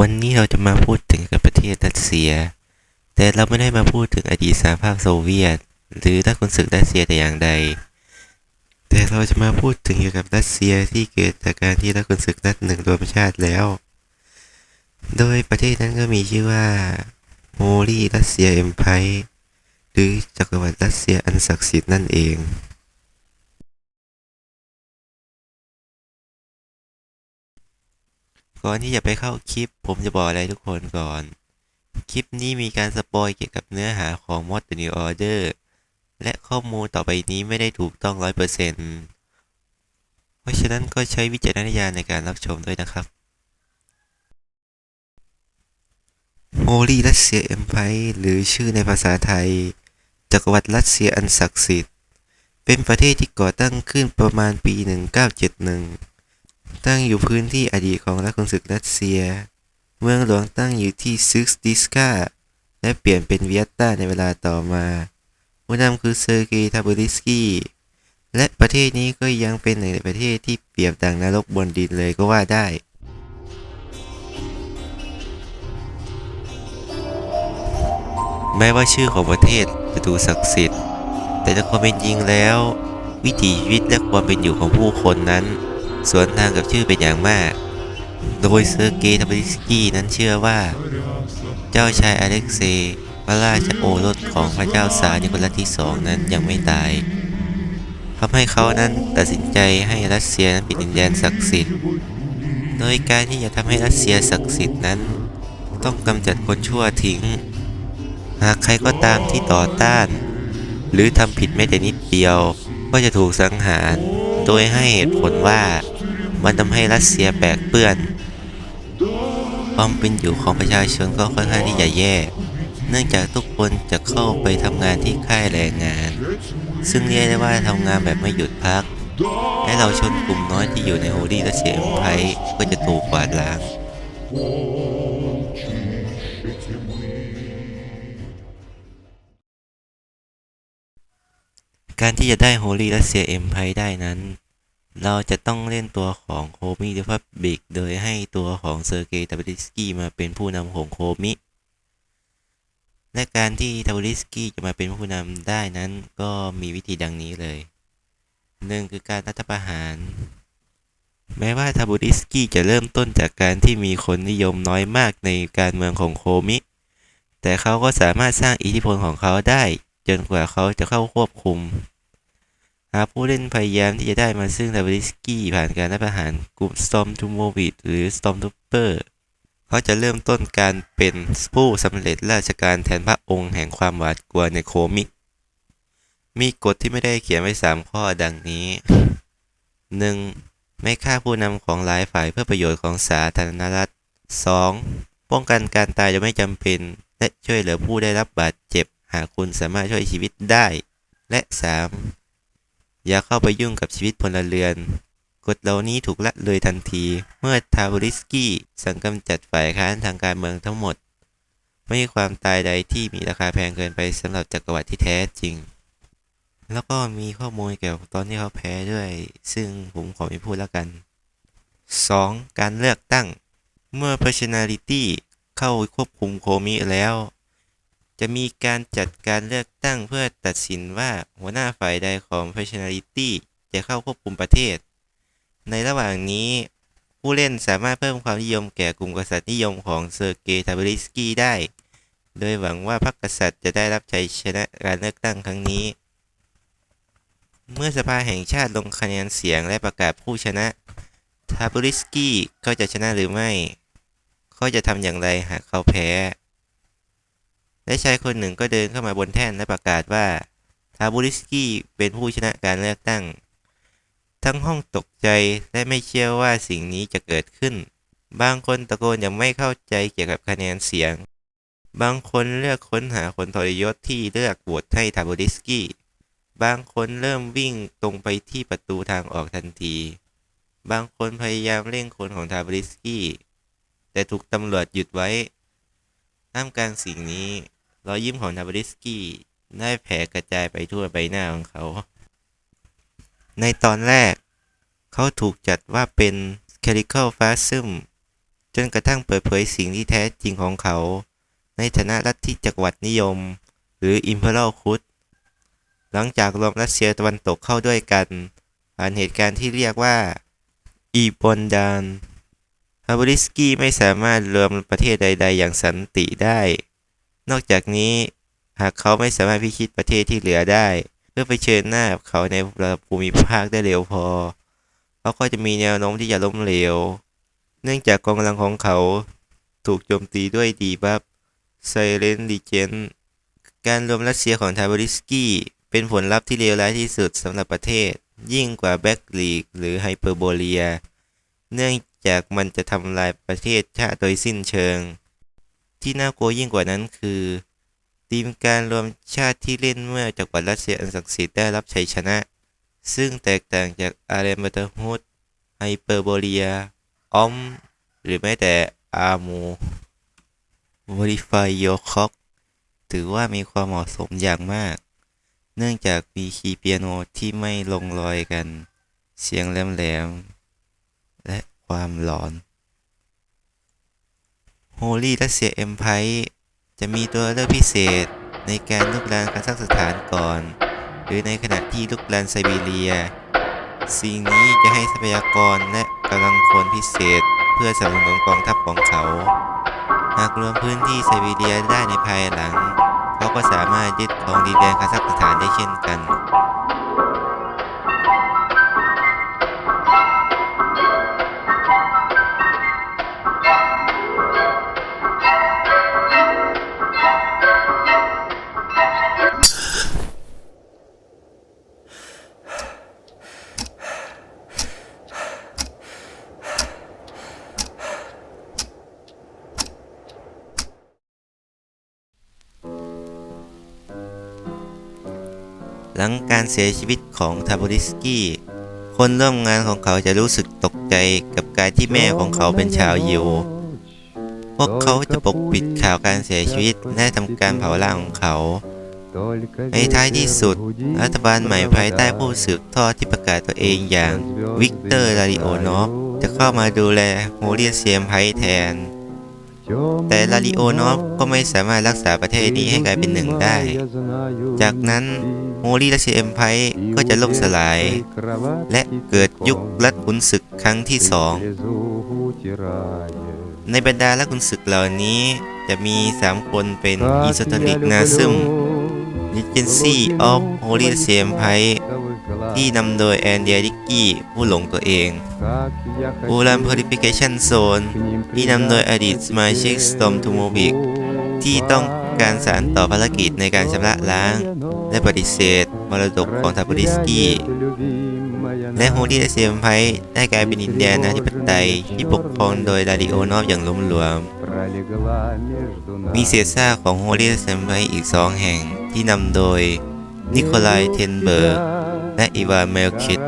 วันนี้เราจะมาพูดถึงกับประเทศรัสเซีย แต่เราไม่ได้มาพูดถึงอดีตสหภาพโซเวียต หรือรัฐขุนศึกรัสเซียแต่อย่างใด แต่เราจะมาพูดถึงเกี่ยวกับรัสเซียที่เกิดจากการที่รัฐขุนศึกรัฐหนึ่งรวมชาติแล้ว โดยประเทศนั้นก็มีชื่อว่าโฮลีรัสเซียเอ็มไพร์หรือจักรวรรดิรัสเซียอันศักดิ์สิทธิ์นั่นเอง ก่อนที่จะไปเข้าคลิป ผมจะบอกอะไรทุกคนก่อน คลิปนี้มีการสปอยเกี่ยวกับเนื้อหาของ Mod the New Order และข้อมูลต่อไปนี้ไม่ได้ถูกต้อง 100%เพราะฉะนั้นก็ใช้วิจารณญาณในการรับชมด้วยนะครับ Holy Russia Empire หรือชื่อในภาษาไทย จักรวรรดิรัสเซียอันศักดิ์สิทธิ์ เป็นประเทศที่ก่อตั้งขึ้นประมาณปี 1971 ตั้งอยู่พื้นที่อดีตของรัฐขุนศึกรัสเซีย เมืองหลวงตั้งอยู่ที่ซึกสติสกาและเปลี่ยนเป็นเวียตตาในเวลาต่อมาผู้นำคือเซอร์เกย์ทาบูริสกี้และประเทศนี้ก็ยังเป็นหนึ่งในประเทศที่เปรียบดังนรกบนดินเลยก็ว่าได้แม้ว่าชื่อของประเทศจะดูศักดิ์สิทธิ์ แต่ในความเป็นจริงแล้ว วิถีชีวิตและความเป็นอยู่ของผู้คนนั้น สวนทางกับชื่อเป็นอย่างมาก โดยเซอร์เกย์ทาบริสกี้นั้นเชื่อว่า เจ้าชายอเล็กเซย์พระราชโอรสของพระเจ้าซาร์นิโคลัสที่สองนั้นยังไม่ตายทำให้เขานั้นตัดสินใจให้รัสเซียนั้นเป็นดินแดนศักดิ์สิทธิ์ โดยการที่จะทำให้รัสเซียศักดิ์สิทธิ์นั้น ต้องกำจัดคนชั่วทิ้ง หากใครก็ตามที่ต่อต้าน หรือทำผิดแม้แต่นิดเดียวก็จะถูกสังหาร โดยให้เหตุผลว่ามันทำให้รัสเซียแปลกเปื้อนความเป็นอยู่ของประชาชนก็ค่อนข้างที่จะแย่ เนื่องจากทุกคนจะเข้าไปทำงานที่ค่ายแรงงาน ซึ่งเรียกได้ว่าทำงานแบบไม่หยุดพัก และเราชนกลุ่มน้อยที่อยู่ในโฮลี่รัสเซียอ็มไพก็จะถูกกวาดล้าง การที่จะได้ Holy Russia Empire ได้นั้น เราจะต้องเล่นตัวของโคมิเดพับบิกโดยให้ตัวของเซอร์เกย์ทาบริสกี้มาเป็นผู้นำของโคมิและการที่ทาบริสกี้จะมาเป็นผู้นำได้นั้นก็มีวิธีดังนี้เลยหนึ่งคือการรัฐประหาร แม้ว่าทาบูริสกี้จะเริ่มต้นจากการที่มีคนนิยมน้อยมากในการเมืองของโคมิ แต่เขาก็สามารถสร้างอิทธิพลของเขาได้ จนกว่าเขาจะเข้าควบคุม หากผู้เล่นพยายามที่จะได้มาซึ่งทาบริสกี้ผ่านการรัฐประหารกลุ่ม Storm t o m o v i d หรือ Storm Trooper เขาจะเริ่มต้นการเป็นผู้สำเร็จราชการแทนพระองค์แห่งความหวาดกลัวในโคมิก มีกฎที่ไม่ได้เขียนไว้ 3 ข้อดังนี้ 1. ไม่ฆ่าผู้นำของหลายฝ่ายเพื่อประโยชน์ของสาธารณรัฐ 2. ป้องกันการตายโดยไม่จำเป็น และช่วยเหลือผู้ได้รับบาดเจ็บ หากคุณสามารถช่วยชีวิตได้ และ 3. อย่าเข้าไปยุ่งกับชีวิตพลเรือน กฎเหล่านี้ถูกละเลยทันที เมื่อทาบริสกี้สั่งกำจัดฝ่ายค้านทางการเมืองทั้งหมด ไม่มีความตายใดที่มีราคาแพงเกินไปสำหรับจักรวรรดิที่แท้จริง แล้วก็มีข้อมูลเกี่ยวกับตอนที่เขาแพ้ด้วย ซึ่งผมขอไม่พูดแล้วกัน 2. การเลือกตั้ง เมื่อ personality เข้าควบคุมโคมิแล้ว จะมีการจัดการเลือกตั้งเพื่อตัดสินว่าหัวหน้าฝ่ายใดของ personality จะเข้าควบคุมประเทศ ในระหว่างนี้ ผู้เล่นสามารถเพิ่มความนิยมแก่กลุ่มกษัตริย์นิยมของเซอร์เกย์ทาบริสกี้ได้ โดยหวังว่าพรรคกษัตริย์จะได้รับชัยชนะการเลือกตั้งครั้งนี้ เมื่อสภาแห่งชาติลงคะแนนเสียงและประกาศผู้ชนะทาบริสกี้เขาจะชนะหรือไม่ เขาจะทำอย่างไรหากเขาแพ้ และชายคนหนึ่งก็เดินเข้ามาบนแท่นและประกาศว่าทาบูริสกี้เป็นผู้ชนะการเลือกตั้ง ทั้งห้องตกใจและไม่เชื่อว่าสิ่งนี้จะเกิดขึ้น บางคนตะโกนอย่างไม่เข้าใจเกี่ยวกับคะแนนเสียง บางคนเลือกค้นหาคนทรยศที่เลือกโหวตให้ทาบูริสกี้ บางคนเริ่มวิ่งตรงไปที่ประตูทางออกทันที บางคนพยายามเร่งคนของทาบูริสกี้ แต่ถูกตำรวจหยุดไว้ ท่ามกลางสิ่งนี้รอยยิ้มของทาบริสกี้ได้แผ่กระจายไปทั่วใบหน้าของเขา ในตอนแรก เขาถูกจัดว่าเป็น c a l i c a l f a s m จนกระทั่งเปิดเผยสิ่งที่แท้จริงของเขา ในฐานะลัทธิจักรวรรดินิยม หรือ Imperial Cult หลังจากรวมรัสเซียตะวันตกเข้าด้วยกันผ่านเหตุการณ์ที่เรียกว่าอีบอนดาน ฮาบริสกี้ไม่สามารถรวมประเทศใด ๆ อย่างสันติได้ นอกจากนี้หากเขาไม่สามารถพิชิตประเทศที่เหลือได้ เพื่อไปเชิญหน้าเขาในระดับภูมิภาคได้เร็วพอ เขาก็จะมีแนวโน้มที่จะล้มเหลว เนื่องจากกองกำลังของเขาถูกโจมตีด้วยดีบัฟไซเลนลีเจนการรวมรัสเซียของทาบริสกี้เป็นผลลัพธ์ที่เลวร้ายที่สุดสำหรับประเทศ ยิ่งกว่าแบ็กลีกหรือไฮเปอร์โบเลีย เนื่อง จากมันจะทำลายประเทศชาติโดยสิ้นเชิง ที่น่ากลัวยิ่งกว่านั้นคือทีมการรวมชาติที่เล่นเมื่อจักรวรรดิรัสเซียอันศักดิ์สิทธิ์ได้รับชัยชนะ ซึ่งแตกต่างจากอาร์เรนเบอร์ฮุดไฮเปอร์โบเลียออม หรือแม้แต่อาร์มูวอริฟายโยคอกถือว่ามีความเหมาะสมอย่างมาก เนื่องจากมีคีย์เปียโนที่ไม่ลงรอยกัน เสียงแหลมๆและ ความหลอน Holy Russia Empire จะมีตัวเลือกพิเศษในการลุกลานคาซัคสถานก่อน หรือในขณะที่ลุกลานไซบีเรีย สิ่งนี้จะให้ทรัพยากรและกำลังคนพิเศษเพื่อสนับสนุนกองทัพของเขา หากรวมพื้นที่ไซบีเรียได้ในภายหลัง เขาก็สามารถยึดครองดินแดนคาซัคสถานได้เช่นกัน ลังการเสียชีวิตของทาบริสกี้ คนร่วมงานของเขาจะรู้สึกตกใจกับการที่แม่ของเขาเป็นชาวยิว พวกเขาจะปกปิดข่าวการเสียชีวิตและทำการเผาร่างของเขา ในท้ายที่สุด รัฐบาลใหม่ภายใต้ผู้สืบทอดที่ประกาศตัวเองอย่างวิกเตอร์ลาริโอนอฟจะเข้ามาดูแลโฮเลียเซียมไพแทน แต่ลาริโอนอฟก็ไม่สามารถรักษาประเทศนี้ให้กลายเป็นหนึ่งได้ จากนั้นโฮลีรัสเซียเอ็มไพก็จะล่มสลาย และเกิดยุครัฐขุนศึกครั้งที่สอง ในบรรดารัฐขุนศึกเหล่านี้จะมี 3 คนเป็นอีสตอริกนาซึม Regency of Holy r u s s i a Empire ที่นำโดยแอนเดียริกกี้ผู้หลงตัวเองบูรัน Purification Zone ที่นำโดยอดีตสมาชิก Storm t o m o b i c ที่ต้องการสานต่อภารกิจในการชำระล้าง และปฏิเสธมรดกของทาบริสกี้และโฮลี่เซียมไพได้กลายเป็นดินแดนอธิปไตยที่ปกครองโดยลาดิโอนอฟอย่างล้มหลวม มีเศษซากของโฮลี่เซมไพอีกสองแห่งที่นำโดยนิโคลายเทนเบิร์ก และอีวานเมลคิด